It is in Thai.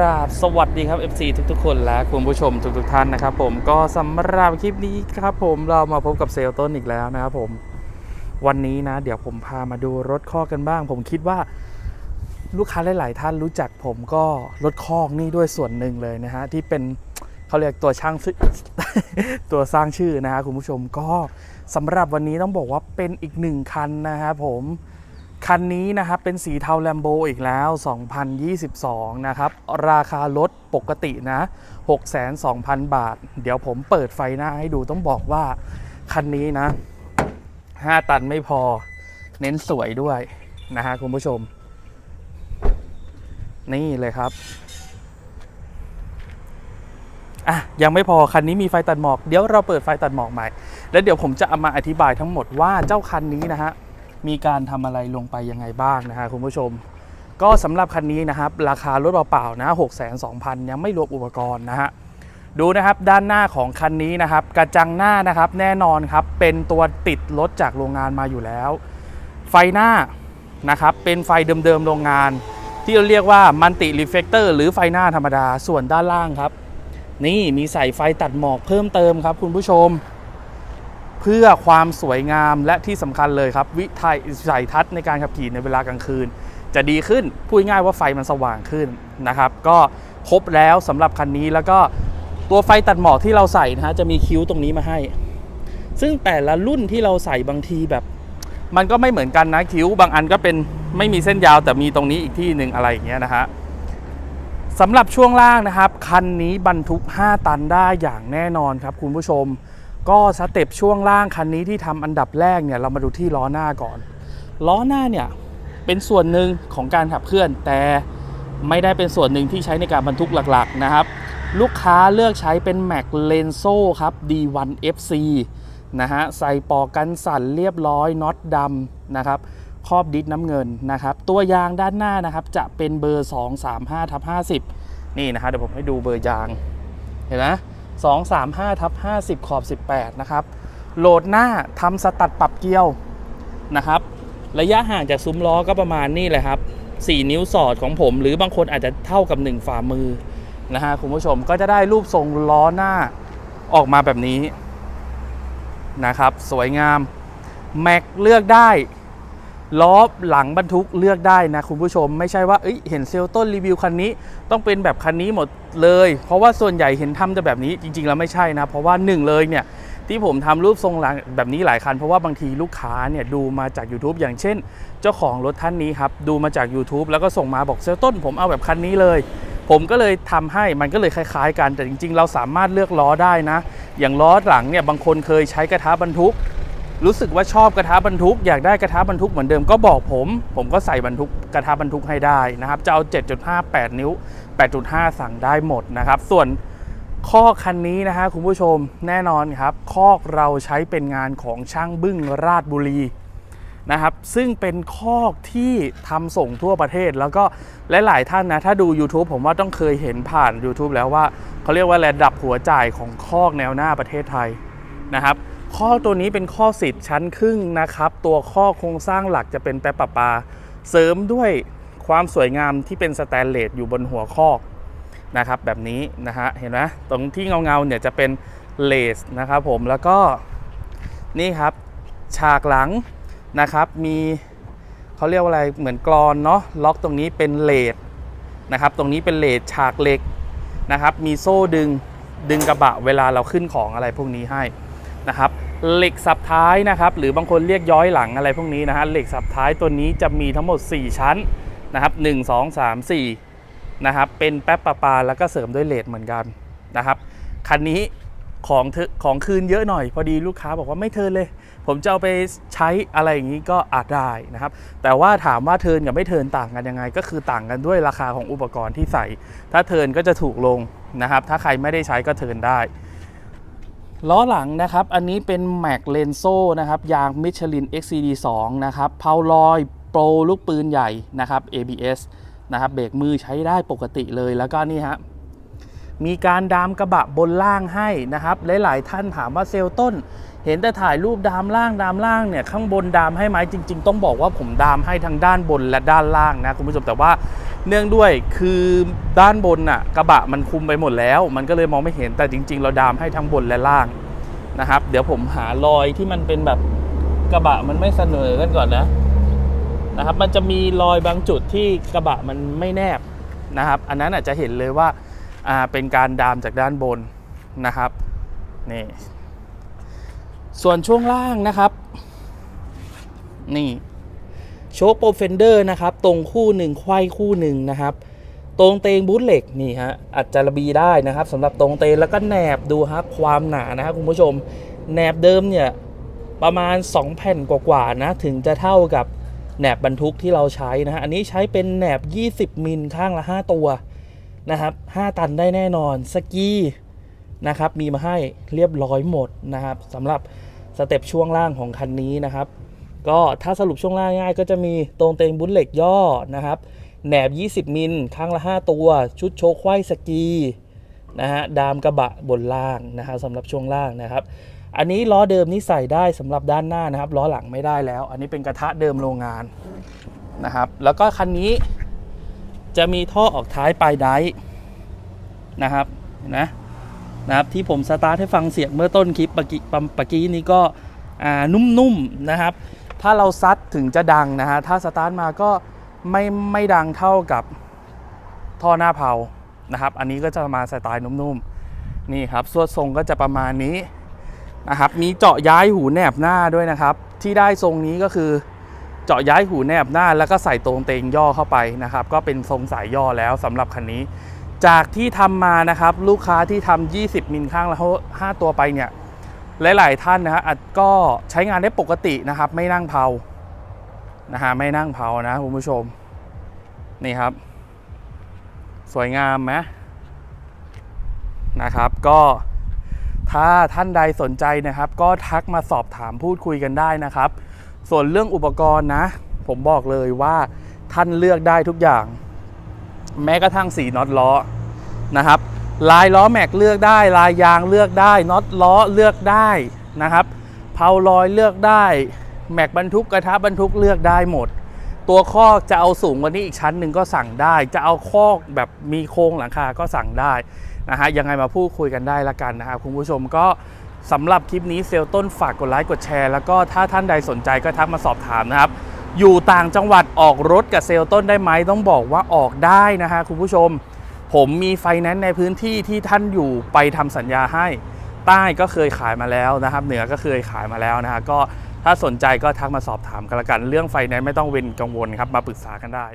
ราบสวัสดีครับ FC ทุกๆ คนและคุณผู้ชมทุกๆท่านนะครับผมก็สำหรับคลิปนี้ครับผมเรามาพบกับเซลล์ต้นอีกแล้วนะครับผมวันนี้นะ เดี๋ยวผมพามาดูรถข้อกกันบ้าง ผมคิดว่าลูกค้าหลาย ๆ ท่านรู้จักผมก็รถคอกนี่ด้วยส่วนหนึ่งเลยนะฮะที่เป็นเขาเรียกตัวช่างตัวสร้างชื่อนะฮะคุณผู้ชมก็สำหรับวันนี้ต้องบอกว่าเป็นอีกหนึ่งคันนะครับผม คันนี้นะครับเป็นสีเทาแลมโบอีกแล้ว 2022 นะครับ ราคารถปกตินะ 602,000 บาท เดี๋ยวผมเปิดไฟหน้าให้ดูต้องบอกว่า คันนี้นะ 5 ตันไม่พอ เน้นสวยด้วยนะฮะคุณผู้ชม นี่เลยครับอะยังไม่พอคันนี้มีไฟตัดหมอก เดี๋ยวเราเปิดไฟตัดหมอกใหม่ แล้วเดี๋ยวผมจะเอามาอธิบายทั้งหมดว่าเจ้าคันนี้นะฮะ มีการทำอะไรลงไปยังไงบ้างนะฮะคุณผู้ชม ก็สำหรับคันนี้นะครับ ราคารถเปล่าๆนะ6 2 0 0 0 ยังไม่รวมอุปกรณ์นะฮะดูนะครับด้านหน้าของคันนี้นะครับ กระจังหน้านะครับแน่นอนครับ เป็นตัวติดรถจากโรงงานมาอยู่แล้ว ไฟหน้านะครับเป็นไฟเดิมๆโรงงาน ที่เราเรียกว่ามันติรีเฟกเตอร์หรือไฟหน้าธรรมดาส่วนด้านล่างครับ นี่มีใส่ไฟตัดหมอกเพิ่มเติมครับคุณผู้ชม เพื่อความสวยงามและที่สำคัญเลยครับ วิทัยสายทัศน์ในการขับขี่ในเวลากลางคืน จะดีขึ้นพูดง่ายว่าไฟมันสว่างขึ้นนะครับ ก็ครบแล้วสำหรับคันนี้แล้วก็ตัวไฟตัดหมอกที่เราใส่นะฮะจะมีคิ้วตรงนี้มาให้ ซึ่งแต่ละรุ่นที่เราใส่บางทีแบบ มันก็ไม่เหมือนกันนะคิ้ว บางอันก็เป็นไม่มีเส้นยาวแต่มีตรงนี้อีกที่หนึ่งอะไรอย่างเงี้ยนะฮะสำหรับช่วงล่างนะครับ คันนี้บรรทุก 5 ตันได้อย่างแน่นอนครับคุณผู้ชม ก็สเต็ปช่วงล่างคันนี้ที่ทำอันดับแรกเนี่ยเรามาดูที่ล้อหน้าก่อน ล้อหน้าเนี่ยเป็นส่วนหนึ่งของการขับเคลื่อน แต่ไม่ได้เป็นส่วนหนึ่งที่ใช้ในการบรรทุกหลักๆนะครับ ลูกค้าเลือกใช้เป็น Mac l e n z o ครับ D1 FC นะฮะใส่ปอกกันสั่นเรียบร้อยน็อตดำนะครับครอบดิสน้ำเงินนะครับ ตัวยางด้านหน้านะครับ จะเป็นเบอร์ 235ทับ50 นี่นะครับเดี๋ยวผมให้ดูเบอร์ยาง เห็นไหม 235ทับ50 ขอบ 18 นะครับ โหลดหน้าทำสตัดปรับเกียวนะครับ ระยะห่างจากซุ้มล้อก็ประมาณนี่แหละครับ 4 นิ้วสอดของผม หรือบางคนอาจจะเท่ากับ 1 ฝ่ามือนะฮะคุณผู้ชมก็จะได้รูปทรงล้อหน้าออกมาแบบนี้นะครับ สวยงาม แม็กเลือกได้ ล้อหลังบรรทุกเลือกได้นะคุณผู้ชม ไม่ใช่ว่าเเห็นเซลล์ต้นรีวิวคันนี้ ต้องเป็นแบบคันนี้หมดเลย เพราะว่าส่วนใหญ่เห็นทำแต่แบบนี้จริง ๆ แล้วไม่ใช่นะ เพราะว่าหนึ่งเลยเนี่ยที่ผมทำรูปทรงหลังแบบนี้หลายคัน เพราะว่าบางทีลูกค้าเนี่ยดูมาจาก YouTube อย่างเช่น เจ้าของรถท่านนี้ครับ ดูมาจาก YouTube แล้วก็ส่งมาบอกเซลล์ต้น ผมเอาแบบคันนี้เลย ผมก็เลยทำให้มันก็เลยคล้าย ๆ กันแต่จริง ๆ เราสามารถเลือกล้อได้นะ อย่างล้อหลังเนี่ยบางคนเคยใช้กระทะบรรทุก รู้สึกว่าชอบกระทะบรรทุก อยากได้กระทะบรรทุกเหมือนเดิมก็บอกผม ผมก็ใส่บรรทุกกระทะบรรทุกให้ได้นะครับ จะเอา 7.5 8 นิ้ว 8.5 สั่งได้หมดนะครับ ส่วนคอกคันนี้นะฮะคุณผู้ชมแน่นอนครับ คอกเราใช้เป็นงานของช่างบึ้งราชบุรีนะครับ ซึ่งเป็นคอกที่ทำส่งทั่วประเทศ แล้วก็หลาย ๆ ท่านนะ ถ้าดู YouTube ผมว่าต้องเคยเห็นผ่าน YouTube แล้วว่าเขาเรียกว่าระดับหัวจ่ายของคอกแนวหน้าประเทศไทยนะครับ ข้อตัวนี้เป็นข้อสิทธิ์ชั้นครึ่งนะครับ ตัวข้อโครงสร้างหลักจะเป็นแปรปะปา เสริมด้วยความสวยงามที่เป็นสแตนเลสอยู่บนหัวคอนะครับ แบบนี้นะฮะเห็นไหมตรงที่เงาๆเนี่ยจะเป็นเลสนะครับผมแล้วก็นี่ครับฉากหลังนะครับมีเขาเรียกว่าอะไรเหมือนกรอนเนาะล็อกตรงนี้เป็นเลสนะครับ ตรงนี้เป็นเลสฉากเหล็กนะครับ มีโซ่ดึงดึงกระบะเวลาเราขึ้นของอะไรพวกนี้ให้นะครับ เหล็กสับท้ายนะครับ หรือบางคนเรียกย้อยหลังอะไรพวกนี้นะฮะเหล็กสับท้ายตัวนี้จะมีทั้งหมด 4 ชั้นนะครับ1 2 3 4นะครับเป็นแป๊บปลาปลาแล้วก็เสริมด้วยเลดเหมือนกันนะครับคันนี้ของเธอของคืนเยอะหน่อย พอดีลูกค้าบอกว่าไม่เทินเลย ผมจะเอาไปใช้อะไรอย่างนี้ก็อาจได้นะครับ แต่ว่าถามว่าเทินกับไม่เทินต่างกันยังไง ก็คือต่างกันด้วยราคาของอุปกรณ์ที่ใส่ ถ้าเทินก็จะถูกลงนะครับ ถ้าใครไม่ได้ใช้ก็เทินได้ ล้อหลังนะครับ อันนี้เป็น Mac l e n z o นะครับ ยาง Michelin XCD 2 นะครับเพาลอยโปรลูกปืนใหญ่นะครับ ABS นะครับเบรกมือใช้ได้ปกติเลยแล้วก็นี่ฮะมีการดามกระบะบนล่างให้นะครับ หลายๆ ท่านถามว่าเซลล์ต้น เห็นแต่ถ่ายรูปดามล่างดามล่างเนี่ยข้างบนดามให้ไหมจริง ๆ ต้องบอกว่าผมดามให้ทั้งด้านบนและด้านล่างนะคุณผู้ชมแต่ว่า เนื่องด้วยคือด้านบนน่ะกระบะมันคุมไปหมดแล้ว มันก็เลยมองไม่เห็นแต่จริง ๆ เราดามให้ทั้งบนและล่างนะครับ เดี๋ยวผมหารอยที่มันเป็นแบบกระบะมันไม่เสนอกันก่อนนะนะครับ มันจะมีรอยบางจุดที่กระบะมันไม่แนบนะครับ อันนั้นอาจจะเห็นเลยว่าอ่าเป็นการดามจากด้านบนนะครับนี่ส่วนช่วงล่างนะครับ นี่ โชคโปรเฟนเดอร์นะครับ ตรงคู่หนึ่งไขว้คู่หนึ่งนะครับ ตรงเตงบูทเหล็กนี่ฮะอัดจารบีได้นะครับสำหรับตรงเตงแล้วก็แหนบดูครับความหนานะครับคุณผู้ชมแหนบเดิมเนี่ยประมาณ 2 แผ่นกว่าๆนะถึงจะเท่ากับแหนบบรรทุกที่เราใช้นะฮะอันนี้ใช้เป็นแหนบ 20 มิลข้างละ 5 ตัวนะครับ 5 ตันได้แน่นอนสกีนะครับมีมาให้เรียบร้อยหมดนะครับสำหรับสเต็ปช่วงล่างของคันนี้นะครับ ก็ถ้าสรุปช่วงล่างง่ายก็จะมีตรงเตงบุญเหล็กย่อนะครับแหนบ 20 มิลข้างละ 5 ตัว ชุดโชว์ควายสกีนะฮะดามกระบะบนล่างนะฮะสำหรับช่วงล่างนะครับ อันนี้ล้อเดิมนี่ใส่ได้สำหรับด้านหน้านะครับล้อหลังไม่ได้แล้ว อันนี้เป็นกระทะเดิมโรงงานนะครับ แล้วก็คันนี้จะมีท่อออกท้ายปลายไดนะครับนะนะครับที่ผมสตาร์ทให้ฟังเสียงเมื่อต้นคลิปปกี้ปกี้นี้ก็นุ่มๆนะครับ ถ้าเราซัดถึงจะดังนะฮะ ถ้าสตาร์ทมาก็ไม่ไม่ดังเท่ากับท่อหน้าเผานะครับ อันนี้ก็จะมาสไตล์นุ่มๆ นี่ครับสวดทรงก็จะประมาณนี้นะครับ มีเจาะย้ายหูแนบหน้าด้วยนะครับ ที่ได้ทรงนี้ก็คือเจาะย้ายหูแนบหน้า แล้วก็ใส่ตรงเตงย่อเข้าไปนะครับ ก็เป็นทรงสายย่อแล้วสำหรับคันนี้ จากที่ทำมานะครับ ลูกค้าที่ทำ20 มิลข้างละ5ตัวไปเนี่ย หลาย ๆ ท่านนะฮะอาจก็ใช้งานได้ปกตินะครับ ไม่นั่งเผานะฮะไม่นั่งเผานะคุณผู้ชม นี่ครับ สวยงามไหมนะครับ ก็ถ้าท่านใดสนใจนะครับ ก็ทักมาสอบถามพูดคุยกันได้นะครับ ส่วนเรื่องอุปกรณ์นะ ผมบอกเลยว่าท่านเลือกได้ทุกอย่าง แม้กระทั่งสีน็อตล้อนะครับ ลายล้อแม็กเลือกได้ ลายยางเลือกได้น็อตล้อเลือกได้นะครับเพาลอยเลือกได้แม็กบรรทุกกระทะบรรทุกเลือกได้หมด ตัวคอกจะเอาสูงกว่านี้อีกชั้นหนึ่งก็สั่งได้ จะเอาคอกแบบมีโครงหลังคาก็สั่งได้นะฮะยังไงมาพูดคุยกันได้ละกันนะครับคุณผู้ชมก็สำหรับคลิปนี้เซลต้นฝากกดไลค์กดแชร์ แล้วก็ถ้าท่านใดสนใจก็ทักมาสอบถามนะครับ อยู่ต่างจังหวัดออกรถกับเซลต้นได้ไหมต้องบอกว่าออกได้นะฮะคุณผู้ชม ผมมีไฟแนนซ์ในพื้นที่ที่ท่านอยู่ไปทำสัญญาให้ ใต้ก็เคยขายมาแล้วนะครับ เหนือก็เคยขายมาแล้วนะฮะก็ถ้าสนใจก็ทักมาสอบถามกันละกัน เรื่องไฟแนนซ์ไม่ต้องเว้นกังวลครับมาปรึกษากันได้